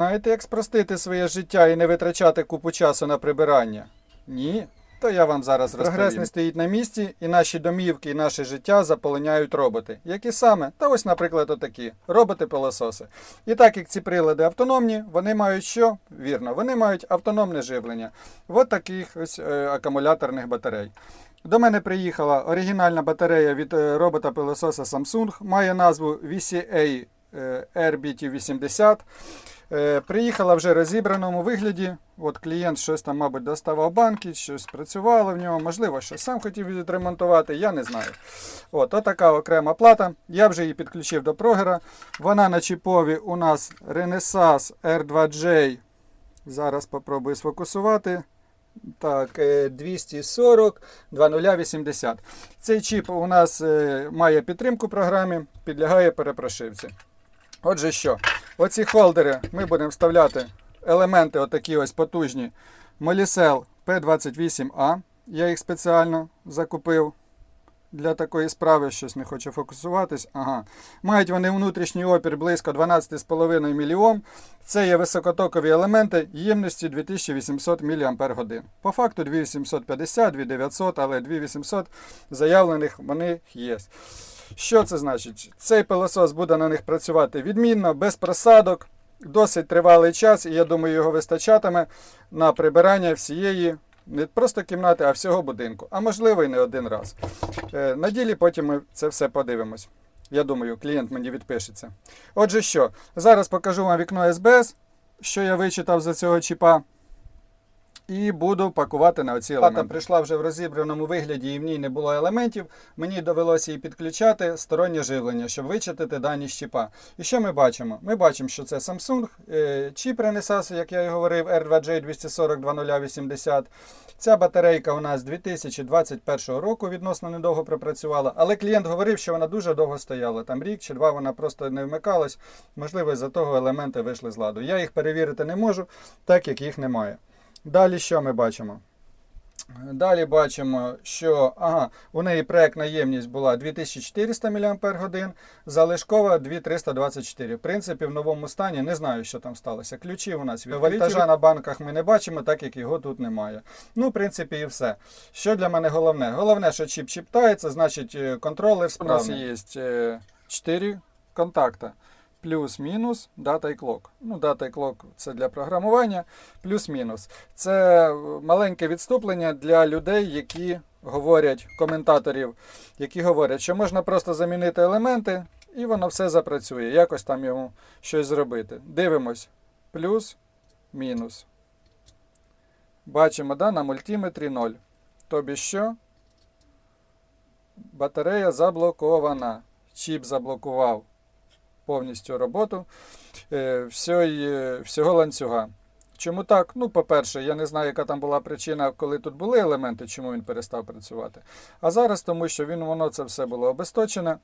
Знаєте, як спростити своє життя і не витрачати купу часу на прибирання? Ні? То я вам зараз розповім. Прогрес не стоїть на місці, і наші домівки, і наше життя заполоняють роботи. Які саме? Та ось, наприклад, отакі роботи-пилососи. І так як ці прилади автономні, вони мають що? Вірно, вони мають автономне живлення. От таких ось е, акумуляторних батарей. До мене приїхала оригінальна батарея від е, робота-пилососа Samsung, має назву VCA е, RBT80. Е, Приїхала вже розібраному вигляді. От клієнт щось там, мабуть, доставав банки, щось працювало в ньому, можливо, щось сам хотів відремонтувати, я не знаю. От, отака окрема плата. Я вже її підключив до прогера. Вона на чіпові у нас Renesas R2J. Зараз попробую сфокусувати. Так, е, 240 2080. Цей чіп у нас е, має підтримку програмі, підлягає перепрошивці. Отже, що? Оці холдери ми будемо вставляти елементи, отакі ось потужні. Molicel P28A. Я їх спеціально закупив для такої справи, щось не хочу фокусуватись. Ага. Мають вони внутрішній опір близько 12,5 мОм. Це є високотокові елементи ємності 2800 мАч. По факту 2850, 2900, але 2800 заявлених вони є. Що це значить? Цей пилосос буде на них працювати відмінно, без просадок, досить тривалий час, і я думаю, його вистачатиме на прибирання всієї не просто кімнати, а всього будинку. А можливо і не один раз. Е, На ділі потім ми це все подивимось. Я думаю, клієнт мені відпишеться. Отже, що? Зараз покажу вам вікно СБС, що я вичитав за цього чіпа. І буду пакувати на оці елементи. прийшла вже в розібраному вигляді і в ній не було елементів. Мені довелося її підключати стороннє живлення, щоб вичитати дані з чіпа. І що ми бачимо? Ми бачимо, що це Samsung, е, чіп Renesas, як я і говорив, R2J 240 2080. Ця батарейка у нас 2021 року відносно недовго пропрацювала, але клієнт говорив, що вона дуже довго стояла. Там рік чи два вона просто не вмикалась. Можливо, з-за того елементи вийшли з ладу. Я їх перевірити не можу, так як їх немає. Далі що ми бачимо? Далі бачимо, що ага, у неї проєктна ємність була 2400 мАч, залишкова 2324. В принципі, в новому стані не знаю, що там сталося. Ключі у нас від вольтажа на банках ми не бачимо, так як його тут немає. Ну, в принципі, і все. Що для мене головне? Головне, що чіп чіптається, значить е, контролер справний. У нас є 4 контакта. Плюс-мінус, дата і клок. Ну, дата і клок це для програмування, плюс-мінус. Це маленьке відступлення для людей, які говорять, коментаторів, які говорять, що можна просто замінити елементи, і воно все запрацює. Якось там йому щось зробити. Дивимось. Плюс, мінус. Бачимо, да, на мультиметрі 0. Тобі що? Батарея заблокована. Чіп заблокував повністю роботу е, всьої, всього ланцюга. Чому так? Ну, по-перше, я не знаю, яка там була причина, коли тут були елементи, чому він перестав працювати. А зараз, тому що він, воно це все було обесточене,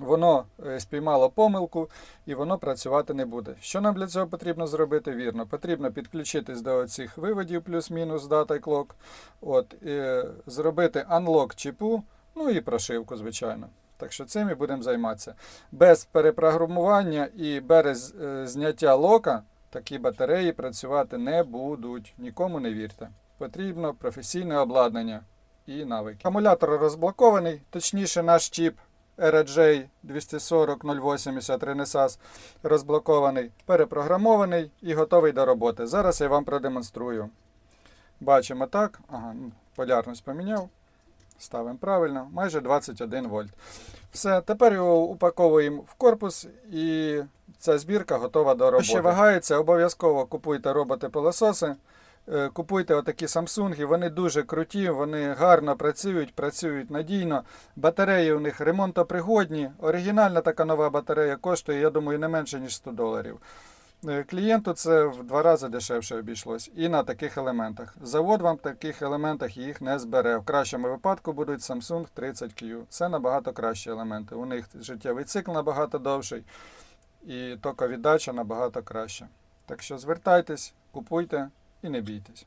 воно е, спіймало помилку і воно працювати не буде. Що нам для цього потрібно зробити? Вірно, потрібно підключитись до цих виводів плюс-мінус дата і клок, от, е, зробити unlock чіпу, ну і прошивку, звичайно. Так що цим і будемо займатися. Без перепрограмування і без е, зняття лока такі батареї працювати не будуть. Нікому не вірте. Потрібно професійне обладнання і навики. Акумулятор розблокований, точніше, наш чіп RJ 240 Renesas розблокований, перепрограмований і готовий до роботи. Зараз я вам продемонструю. Бачимо так. Ага, ну, полярність поміняв. Ставимо правильно, майже 21 вольт. Все, тепер його упаковуємо в корпус і ця збірка готова до роботи. Ще вагається, обов'язково купуйте роботи-пилососи. Е, Купуйте отакі Samsung, вони дуже круті, вони гарно працюють, працюють надійно. Батареї у них ремонтопригодні. Оригінальна така нова батарея коштує, я думаю, не менше, ніж 100 доларів. Е, Клієнту це в два рази дешевше обійшлось. І на таких елементах. Завод вам в таких елементах їх не збере. В кращому випадку будуть Samsung 30Q. Це набагато кращі елементи. У них життєвий цикл набагато довший і токовіддача набагато краща. Так що звертайтесь, купуйте і не бійтесь.